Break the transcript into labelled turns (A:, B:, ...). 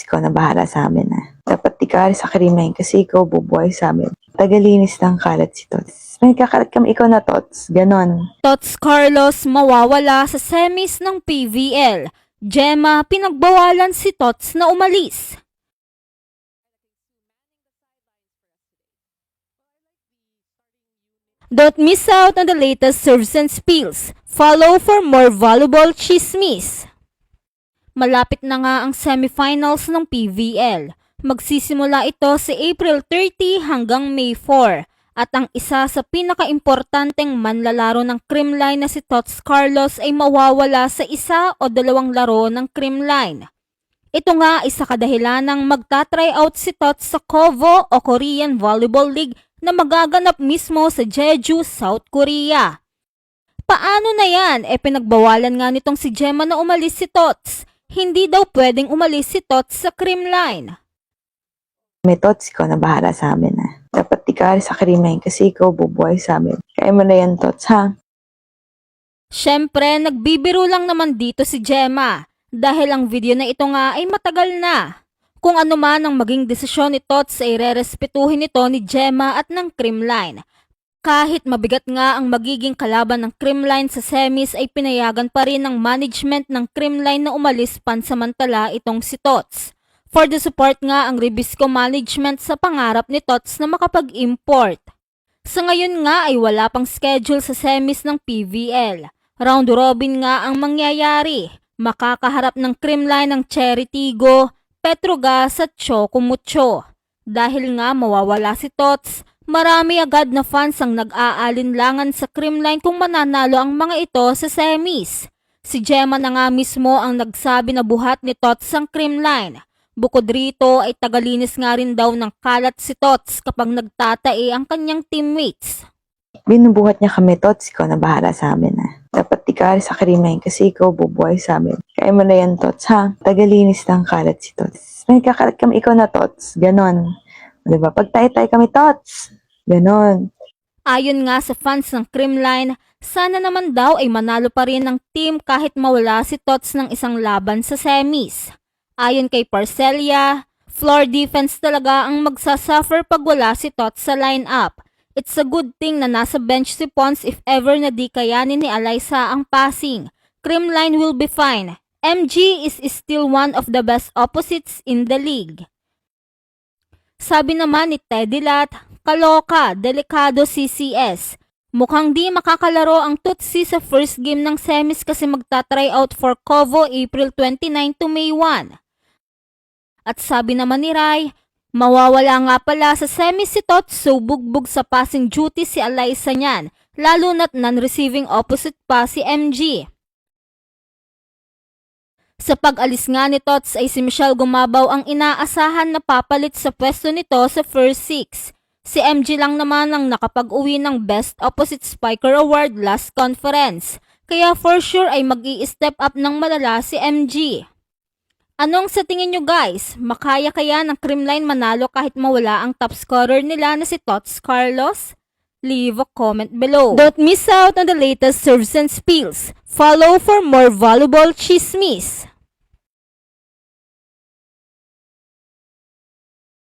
A: ikaw na bahala sa amin ah. Dapat di ka alis sa krimen kasi ikaw bubuhay sa amin. Tagalinis ng kalat si Tots. May kakalat kami ikaw na Tots. Ganon.
B: Tots Carlos mawawala sa semis ng PVL. Gemma pinagbawalan si Tots na umalis. Don't miss out on the latest serves and spills. Follow for more valuable chismis. Malapit na nga ang semifinals ng PVL. Magsisimula ito sa April 30 hanggang May 4 at ang isa sa pinakaimportanteng manlalaro ng Creamline na si Tots Carlos ay mawawala sa isa o dalawang laro ng Creamline. Ito nga isa kadahilan ng magta-try out si Tots sa Kovo o Korean Volleyball League na magaganap mismo sa Jeju, South Korea. Paano na yan? E pinagbawalan nga nitong si Gemma na umalis si Tots. Hindi daw pwedeng umalis si Tots sa Creamline.
A: May Tots, ikaw na bahala sa amin ah. Dapat alis sa krimen kasi ikaw bubuhay sa amin. Kaya mo na yan Tots ha.
B: Siyempre, nagbibiro lang naman dito si Gemma dahil ang video na ito nga ay matagal na. Kung ano man ang maging desisyon ni Tots ay rerespetuhin ito ni Gemma at ng Creamline. Kahit mabigat nga ang magiging kalaban ng Creamline sa semis ay pinayagan pa rin ng management ng Creamline na umalis pansamantala itong si Tots. For the support nga ang Ribisco management sa pangarap ni Tots na makapag-import. Sa ngayon nga ay wala pang schedule sa semis ng PVL. Round robin nga ang mangyayari. Makakaharap ng Creamline ng Cherry Tigo, Petrogas at Choco Mucho. Dahil nga mawawala si Tots, marami agad na fans ang nag-aalinlangan sa Creamline kung mananalo ang mga ito sa semis. Si Gemma na nga mismo ang nagsabi na buhat ni Tots ang Creamline. Bukod rito ay tagalinis nga rin daw ng kalat si Tots kapag nagtatae ang kanyang teammates.
A: Binubuhat niya kami Tots, ikaw na bahala sa amin ah. Dapat di ka alis sa krimen kasi ikaw bubuhay sa amin. Kaya mo na yan Tots ha. Tagalinis ng kalat si Tots. May kakalat kami ikaw na Tots. Ganon. O, Diba? Pag tayo-tayo kami Tots. Ganon.
B: Ayon nga sa fans ng Creamline, sana naman daw ay manalo pa rin ng team kahit mawala si Tots ng isang laban sa semis. Ayon kay Parcelia, floor defense talaga ang magsasuffer pag wala si Tots sa lineup. It's a good thing na nasa bench si Pons if ever na di kayanin ni Alyssa ang passing. Creamline will be fine. MG is still one of the best opposites in the league. Sabi naman ni Teddy Lat, kaloka, delikado CCS. Mukhang di makakalaro ang Tutsi sa first game ng semis kasi magta-try out for Kovo April 29 to May 1. At sabi naman ni Rai, mawawala nga pala sa semis si Tot so bugbog sa passing duty si Alyssa niyan, lalo na't non-receiving opposite pa si MG. Sa pag-alis nga ni Tots ay si Michelle Gumabaw ang inaasahan na papalit sa pwesto nito sa first six. Si MG lang naman ang nakapag-uwi ng Best Opposite Spiker Award last conference. Kaya for sure ay mag step up ng malala si MG. Anong sa tingin nyo guys? Makaya kaya ng Creamline manalo kahit mawala ang top scorer nila na si Tots Carlos? Leave a comment below. Don't miss out on the latest serves and spills. Follow for more valuable chismis.